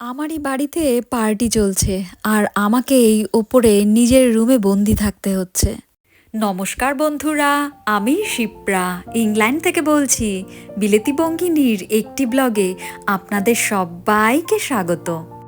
আমারই বাড়িতে পার্টি চলছে আর আমাকে এই ওপরে নিজের রুমে বন্দি থাকতে হচ্ছে। নমস্কার বন্ধুরা, আমি শিপ্রা, ইংল্যান্ড থেকে বলছি। বিলেতি বঙ্গিনীর একটি ব্লগে আপনাদের সবাইকে স্বাগত।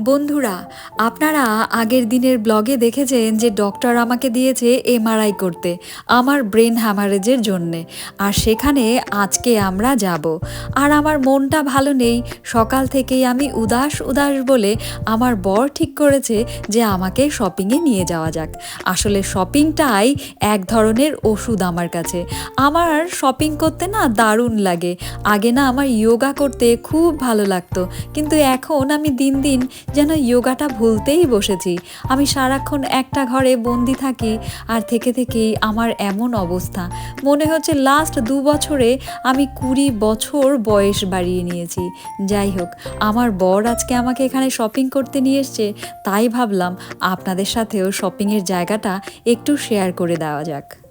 বন্ধুরা, আপনারা আগের দিনের ব্লগে দেখেছেন যে ডক্টর আমাকে দিয়েছে এমআরআই করতে, আমার ব্রেন হ্যামারেজের জন্যে। আর সেখানে আজকে আমরা যাব। আর আমার মনটা ভালো নেই, সকাল থেকেই আমি উদাস উদাস বলে আমার বর ঠিক করেছে যে আমাকে শপিংয়ে নিয়ে যাওয়া যাক। আসলে শপিংটাই এক ধরনের ওষুধ আমার কাছে। আমার শপিং করতে না দারুণ লাগে। আগে না আমার যোগা করতে খুব ভালো লাগতো। কিন্তু এখন আমি দিন দিন যেন যোগাটা ভুলতেই বসেছি। আমি সারাক্ষণ একটা ঘরে বন্দি থাকি আর থেকে থেকেই আমার এমন অবস্থা। মনে হচ্ছে লাস্ট দু বছরে আমি কুড়ি বছর বয়স বাড়িয়ে নিয়েছি। যাই হোক, আমার বর আজকে আমাকে এখানে শপিং করতে নিয়ে এসছে, তাই ভাবলাম আপনাদের সাথেও শপিংয়ের জায়গাটা একটু শেয়ার করে দেওয়া যাক।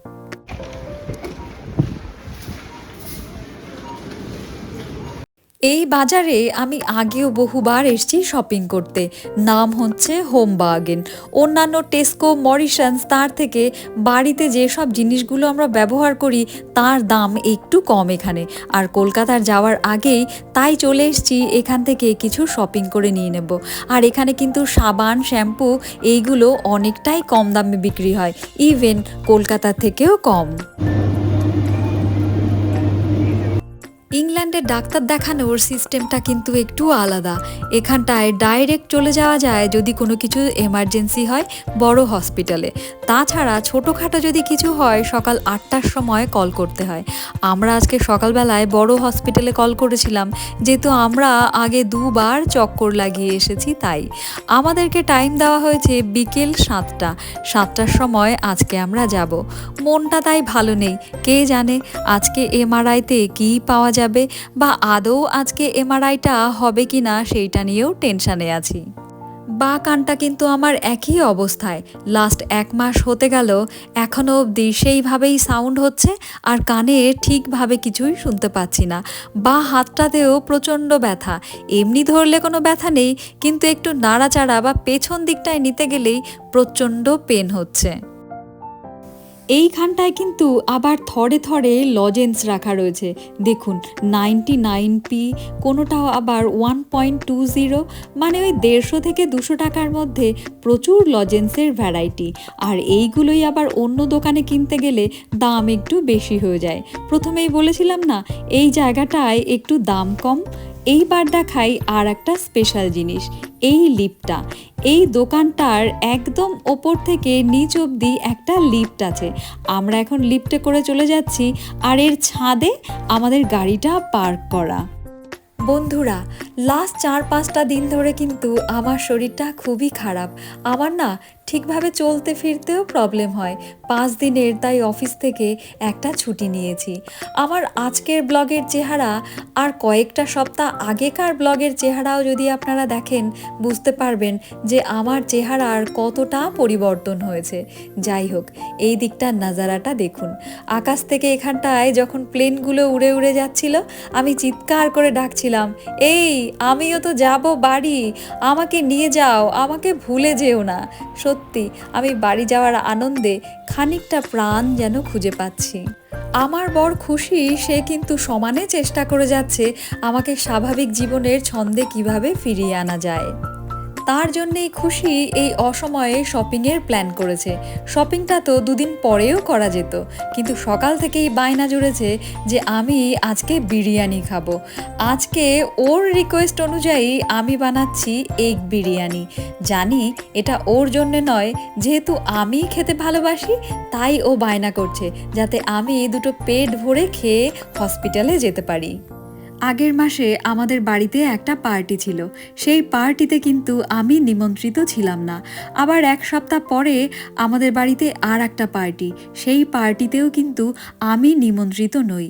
এই বাজারে আমি আগেও বহুবার এসেছি শপিং করতে। নাম হচ্ছে হোম বার্গেন অন্যান্য টেস্কো, মরিশানস, তার থেকে বাড়িতে যেসব জিনিসগুলো আমরা ব্যবহার করি, তার দাম একটু কম এখানে। আর কলকাতার যাওয়ার আগেই তাই চলে এসেছি, এখান থেকে কিছু শপিং করে নিয়ে নেব। আর এখানে কিন্তু সাবান, শ্যাম্পু, এইগুলো অনেকটাই কম দামে বিক্রি হয়। ইভেন কলকাতার থেকেও কম। ইংল্যান্ডে ডাক্তার দেখানোর সিস্টেমটা কিন্তু একটু আলাদা। এখানটায় ডাইরেক্ট চলে যাওয়া যায় যদি কোনো কিছু এমার্জেন্সি হয় বড় হসপিটালে। তাছাড়া ছোটোখাটো যদি কিছু হয়, সকাল আটটার সময় কল করতে হয়। আমরা আজকে সকালবেলায় বড় হসপিটালে কল করেছিলাম, যেহেতু আমরা আগে দুবার চক্কর লাগিয়ে এসেছি তাই। আমাদেরকে টাইম দেওয়া হয়েছে বিকেল সাতটা। সাতটার সময় আজকে আমরা যাব। মনটা তাই ভালো নেই। কে জানে আজকে এমআরআইতে কী পাওয়া যাবে বা আদৌ আজকে এমআরআইটা হবে কি না সেইটা নিয়েও টেনশানে আছি। বা কানটা কিন্তু আমার একই অবস্থায়। লাস্ট এক মাস হতে গেল এখনও অবধি সেইভাবেই সাউন্ড হচ্ছে আর কানে ঠিকভাবে কিছুই শুনতে পাচ্ছি না। বা হাতটাতেও প্রচণ্ড ব্যথা। এমনি ধরলে কোনো ব্যথা নেই, কিন্তু একটু নাড়াচাড়া বা পেছন দিকটায় নিতে গেলেই প্রচণ্ড পেন হচ্ছে। এইখানটায় কিন্তু আবার থরে থরে লজেন্স রাখা রয়েছে। দেখুন নাইনটি নাইন পি কোনোটাও আবার ওয়ান পয়েন্ট টু জিরো মানে ওই দেড়শো থেকে দুশো টাকার মধ্যে প্রচুর লজেন্সের ভ্যারাইটি আর এইগুলোই আবার অন্য দোকানে কিনতে গেলে দাম একটু বেশি হয়ে যায়। প্রথমেই বলেছিলাম না, এই জায়গাটায় একটু দাম কম এইবার দেখাই আর একটা স্পেশাল জিনিস, এই লিফটটা এই দোকানটার একদম ওপর থেকে নিচ অবধি একটা লিফট আছে। আমরা এখন লিফটে করে চলে যাচ্ছি আর এর ছাদে আমাদের গাড়িটা পার্ক করা। বন্ধুরা লাস্ট চার পাঁচটা দিন ধরে কিন্তু আমার শরীরটা খুবই খারাপ। আমার না ঠিকভাবে চলতে ফিরতেও প্রবলেম হয়। পাঁচ দিনের তাই অফিস থেকে একটা ছুটি নিয়েছি। আমার আজকের ব্লগের চেহারা আর কয়েকটা সপ্তাহ আগেকার ব্লগের চেহারাও যদি আপনারা দেখেন, বুঝতে পারবেন যে আমার চেহারার কতটা পরিবর্তন হয়েছে। যাই হোক, এই দিকটার নাজারাটা দেখুন। আকাশ থেকে এখানটায় যখন প্লেনগুলো উড়ে উড়ে যাচ্ছিল, আমি চিৎকার করে ডাকছিলাম, এই, আমিও তো যাব বাড়ি। আমাকে নিয়ে যাও, আমাকে ভুলে যেও না। সত্যি আমি বাড়ি যাওয়ার আনন্দে খানিকটা প্রাণ যেন খুঁজে পাচ্ছি। আমার বর খুশি, সে কিন্তু সমানে চেষ্টা করে যাচ্ছে আমাকে স্বাভাবিক জীবনের ছন্দে কীভাবে ফিরিয়ে আনা যায়। তার জন্যেই খুশি এই অসময়ে শপিংয়ের প্ল্যান করেছে। শপিংটা তো দুদিন পরেও করা যেত, কিন্তু সকাল থেকেই বায়না জুড়েছে যে আমি আজকে বিরিয়ানি খাব। আজকে ওর রিকোয়েস্ট অনুযায়ী আমি বানাচ্ছি এগ বিরিয়ানি। জানি এটা ওর জন্যে নয়, যেহেতু আমি খেতে ভালোবাসি, তাই ও বায়না করছে, যাতে আমি দুটো পেট ভরে খেয়ে হসপিটালে যেতে পারি। আগের মাসে আমাদের বাড়িতে একটা পার্টি ছিল। সেই পার্টিতে কিন্তু আমি নিমন্ত্রিত ছিলাম না। আবার এক সপ্তাহ পরে আমাদের বাড়িতে আর একটা পার্টি। সেই পার্টিতেও কিন্তু আমি নিমন্ত্রিত নই।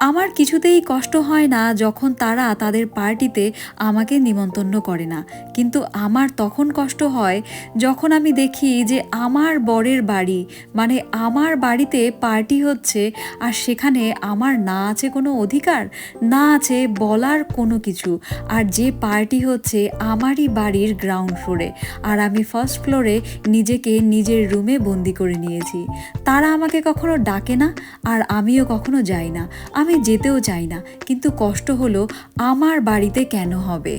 আমার কিছুতেই কষ্ট হয় না যখন তারা তাদের পার্টিতে আমাকে নিমন্ত্রণ করে না। কিন্তু আমার তখন কষ্ট হয় যখন আমি দেখি যে আমার বরের বাড়ি মানে আমার বাড়িতে পার্টি হচ্ছে আর সেখানে আমার না আছে কোনো অধিকার, না আছে হচ্ছে বলার কোনো কিছু, আর যে পার্টি হচ্ছে আমারই বাড়ির গ্রাউন্ড ফ্লোরে। আর আমি ফার্স্ট ফ্লোরে নিজেকে নিজের রুমে বন্দি করে নিয়েছি। তারা আমাকে কখনো ডাকে না, আর আমিও কখনো যাই না। আমি যেতেও চাই না, কিন্তু কষ্ট হলো আমার বাড়িতে কেন হবে?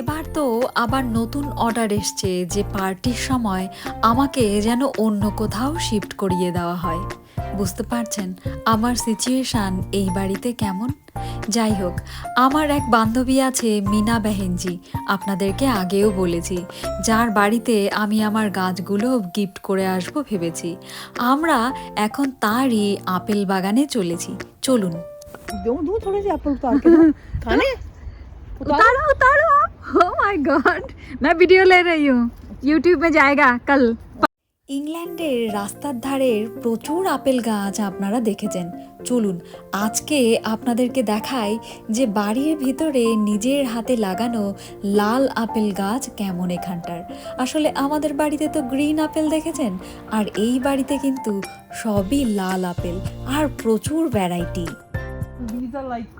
এবার তো আবার নতুন অর্ডার এসছে যে পার্টির সময় আমাকে যেন অন্য কোথাও শিফট করিয়ে দেওয়া হয়। বুঝতে পারছেন, আমার সিচুয়েশান এই বাড়িতে কেমন? যাই হোক আমার এক বান্ধবী আছে মিনা বেহেনজি আপনাদেরকে আগেও বলেছি যার বাড়িতে আমি আমার গাছগুলো গিফট করে আসবো ভেবেছি আমরা এখন তারই আপেল বাগানে চলেছি চলুন दो दो थोड़े से एप्पल उतार के दो खाने उतारो उतारो ओ माय गॉड मैं वीडियो ले रही हूँ यूट्यूब में जाएगा कल ইংল্যান্ডের রাস্তার ধারের প্রচুর আপেল গাছ আপনারা দেখেছেন চলুন আজকে আপনাদেরকে দেখাই যে বাড়ির ভিতরে নিজের হাতে লাগানো লাল আপেল গাছ কেমন এখানটার আসলে আমাদের বাড়িতে তো গ্রিন আপেল দেখেছেন আর এই বাড়িতে কিন্তু সবই লাল আপেল আর প্রচুর variety these are like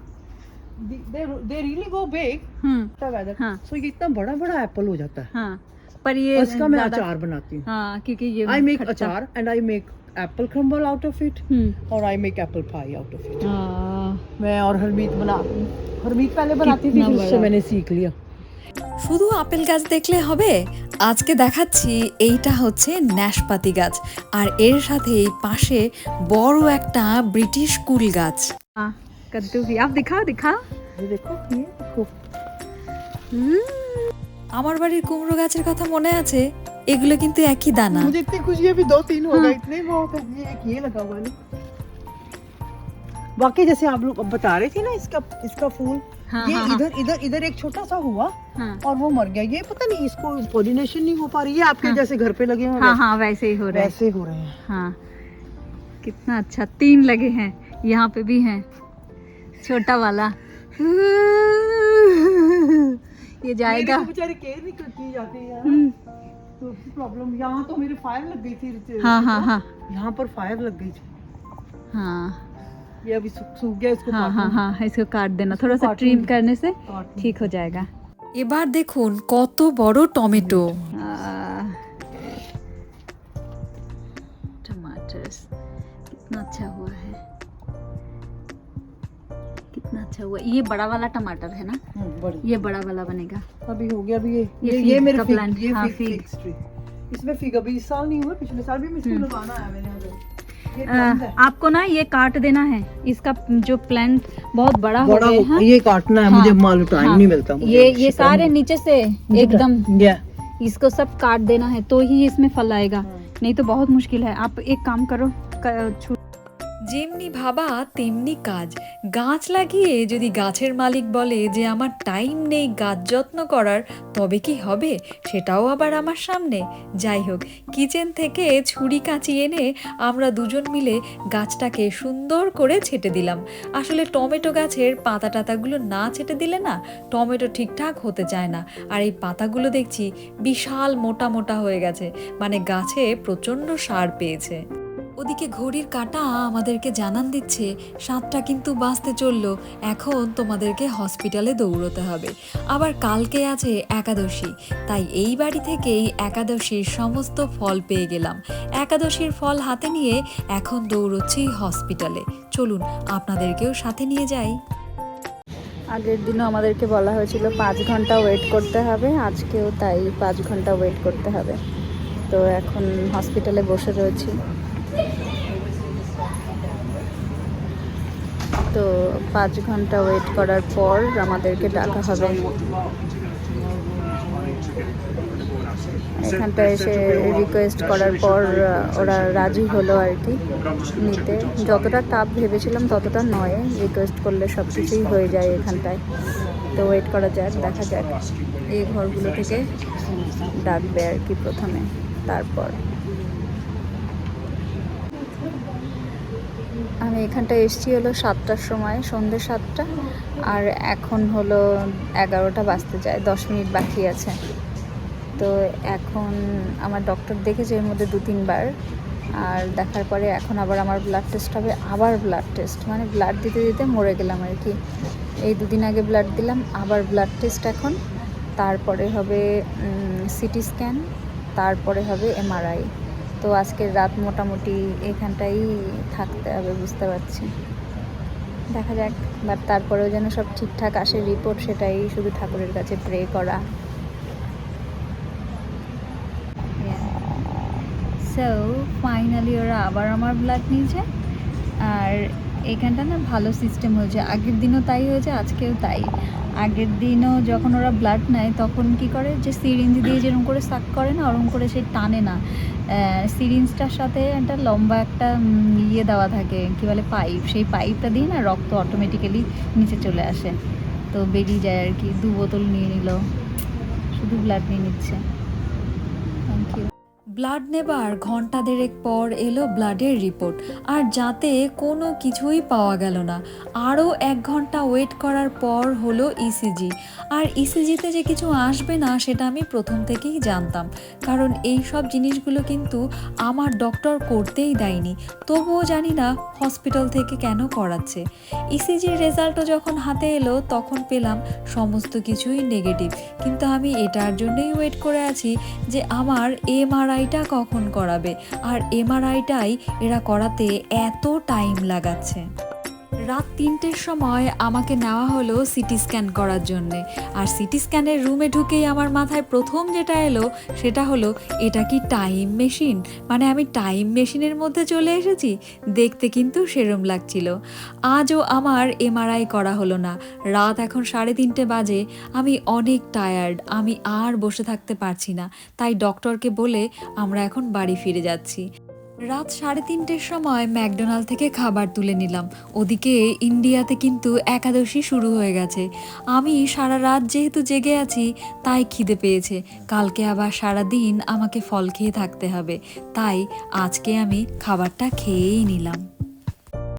they- they they really go big hmm अच्छा weather हाँ। so ये इतना बड़ा बड़ा एप्पल हो जाता है हाँ पर ये और इसका मैं ज्यादा- अचार बनाती हूँ हाँ क्योंकि ये I make khatta- achar and I make apple crumble out of it hmm और I make apple pie out of it हाँ, मैं और हरमीत बना हरमीत पहले बनाती थी कितना फिर उससे बड़ा। मैंने सीख लिया শুধু আপেল গাছ দেখলে হবে আজকে দেখাচ্ছি এইটা হচ্ছে ন্যাশপাতি গাছ আর এর সাথে এই পাশে বড় একটা ব্রিটিশ কুল গাছ हाँ कद्दू भी आप दिखाओ दिखाओ ये देखो ये देखो हम्म, আমার बाड़ीर কুমড়ো গাছের কথা মনে আছে এগুলো কিন্তু একই দানা मुझे इतनी खुशी है अभी दो तीन हो गए इतने बहुत है ये एक ये लगा हुआ है ना बाकी जैसे आप लोग बता रहे थे ना इसका इसका फूल हाँ ये हाँ हाँ, इधर इधर इधर एक छोटा सा हुआ हाँ और वो मर गया ये पता नहीं इसको पोलिनेशन नहीं हो पा रही है आपके हाँ। जैसे घर पे लगे हैं हाँ हाँ वैसे ही हो रहा है वैसे हो रहे हैं हाँ कितना अच्छा तीन लगे हैं यहाँ पे भी हैं छोटा वाला ये जाएगा मेरी तो बेचारी केयर नहीं कर- की जाती है हम्म, तो प्रॉब्लम यहाँ तो मेरे फायर लग गई थी हाँ हाँ हाँ यहाँ पर फायर लग गई थी हाँ ये अभी सूख सूख गया इसको हाँ हाँ काटूंगी। हाँ इसको काट देना थोड़ा सा काटूंगी। ट्रिम करने से काटूंगी। ठीक हो जाएगा এবার দেখুন কত বড় টমেটো आ, टमाटर कितना अच्छा हुआ है कितना अच्छा हुआ। ये बड़ा वाला टमाटर है ना? हम्म, ये बड़ा वाला बनेगा। अभी हो गया अभी ये ये ये, मेरे फिग, ये हाँ, फिग, fig इसमें फिग अभी इस साल नहीं हुआ पिछले साल भी मैं इसको हम्म। लगाना है मैंने आ, आपको ना ये काट देना है। इसका जो प्लांट बहुत बड़ा हो बड़ा गया हो- है। ये काटना है हाँ, मुझे मालूम टाइम हाँ। नहीं मिलता मुझे। ये ये सारे नीचे से एकदम इसको सब काट देना है तो ही इसमें फल आएगा। हाँ। नहीं तो बहुत मुश्किल है। आप एक काम करो क- छू- যেমনি ভাবা, তেমনি কাজ। গাছ লাগিয়ে যদি গাছের মালিক বলে যে, আমার টাইম নেই গাছ যত্ন করার, তবে কি হবে? সেটাও আবার আমার সামনে। যাই হোক, কিচেন থেকে ছুরি কাঁচি এনে আমরা দুজন মিলে গাছটাকে সুন্দর করে ছেটে দিলাম। আসলে টমেটো গাছের পাতা টাতাগুলো না ছেটে দিলে না, টমেটো ঠিকঠাক হতে চায় না। আর এই পাতাগুলো দেখছি বিশাল মোটা মোটা হয়ে গেছে। মানে গাছে প্রচণ্ড সার পেয়েছে। ওদিকে ঘড়ির কাঁটা আমাদেরকে জানান দিচ্ছে, সাতটা কিন্তু বাঁচতে চলল, এখন তোমাদেরকে হসপিটালে দৌড়তে হবে। আবার কালকে আছে একাদশী, তাই এই বাড়ি থেকেই একাদশীর সমস্ত ফল পেয়ে গেলাম। একাদশীর ফল হাতে নিয়ে এখন দৌড়চ্ছি হসপিটালে। চলুন, আপনাদেরকেও সাথে নিয়ে যাই। আগের দিনও আমাদেরকে বলা হয়েছিল পাঁচ ঘণ্টা ওয়েট করতে হবে, আজকেও তাই পাঁচ ঘণ্টা ওয়েট করতে হবে। তো এখন হসপিটালে বসে রয়েছি। তো পাঁচ ঘণ্টা ওয়েট করার পর আমাদেরকে ডাকা হবে। এখানটা এসে রিকোয়েস্ট করার পর ওরা রাজি হলো আর কি নিতে। যতটা টাপ ভেবেছিলাম ততটা নয় রিকোয়েস্ট করলে সব কিছুই হয়ে যায় এখানটায়। তো ওয়েট করা যাক, দেখা যাক। এই ঘরগুলো থেকে ডাকবে আর কি প্রথমে, তারপর। আমি এখানটায় এসেছি হলো সাতটার সময় সন্ধ্যে সাতটা, আর এখন হলো এগারোটা বাজতে যায়, দশ মিনিট বাকি আছে। তো এখন আমার ডক্টর দেখেছে এর মধ্যে দু তিনবার, আর দেখার পরে এখন আবার আমার ব্লাড টেস্ট হবে, আবার ব্লাড টেস্ট মানে ব্লাড দিতে দিতে মরে গেলাম আর কি। এই দুদিন আগে ব্লাড দিলাম, আবার ব্লাড টেস্ট এখন, তারপরে হবে সিটি স্ক্যান তারপরে হবে এমআরআই তো আজকের রাত মোটামুটি এখানটাই থাকতে হবে, বুঝতে পারছি। দেখা যাক, বাট তারপরেও যেন সব ঠিকঠাক আসে রিপোর্ট সেটাই শুধু ঠাকুরের কাছে প্রে করা। সো ফাইনালি ওরা আবার আমার ব্লাড নিয়েছে, আর এখানটা না ভালো সিস্টেম হয়েছে। আগের দিনও তাই হয়েছে, আজকেও তাই। আগের দিনও যখন ওরা ব্লাড নেয়, তখন কি করে? যে সিরিঞ্জ দিয়ে যেরকম করে সাক করে না ওরকম করে সে টানে না। সিরিঞ্জটার সাথে একটা লম্বা একটা ইয়ে দেওয়া থাকে, কি বলে পাইপ সেই পাইপটা দিয়ে না রক্ত অটোমেটিক্যালি নিচে চলে আসে। তো বেরিয়ে যায় আর কি, দু বোতল নিয়ে নিল। শুধু ব্লাড নিয়ে নিচ্ছে। থ্যাংক ইউ ব্লাড নেবার ঘণ্টা দেড়েক পর এলো ব্লাডের রিপোর্ট আর যাতে কোনো কিছুই পাওয়া গেল না। আরও এক ঘণ্টা ওয়েট করার পর হলো ইসিজি আর ইসিজিতে যে কিছু আসবে না, সেটা আমি প্রথম থেকেই জানতাম। কারণ এই সব জিনিসগুলো কিন্তু আমার ডক্টর করতেই দেয়নি। তবুও জানি না হসপিটাল থেকে কেন করাচ্ছে। ইসিজির রেজাল্টও যখন হাতে এলো, তখন পেলাম সমস্ত কিছুই নেগেটিভ কিন্তু আমি এটার জন্যই ওয়েট করে আছি যে আমার এমআরআইটা কখন করাবে? আর এমআরআইটাই এরা করাতে এত টাইম লাগাচ্ছে। রাত তিনটের সময় আমাকে নেওয়া হলো সিটি স্ক্যান করার জন্যে। আর সিটি স্ক্যানের রুমে ঢুকেই আমার মাথায় প্রথম যেটা এলো সেটা হলো, এটা কি টাইম মেশিন? মানে আমি টাইম মেশিনের মধ্যে চলে এসেছি, দেখতে কিন্তু সেরম লাগছিল। আজও আমার এমআরআই করা হলো না। রাত এখন সাড়ে তিনটে বাজে, আমি অনেক টায়ার্ড, আমি আর বসে থাকতে পারছি না। তাই ডক্টরকে বলে আমরা এখন বাড়ি ফিরে যাচ্ছি। রাত সাড়ে তিনটের সময় ম্যাকডোনাল্ড থেকে খাবার তুলে নিলাম। ওদিকে ইন্ডিয়াতে কিন্তু একাদশী শুরু হয়ে গেছে। আমি সারা রাত যেহেতু জেগে আছি, তাই খিদে পেয়েছে। কালকে আবার সারা দিন আমাকে ফল খেয়ে থাকতে হবে। তাই আজকে আমি খাবারটা খেয়েই নিলাম।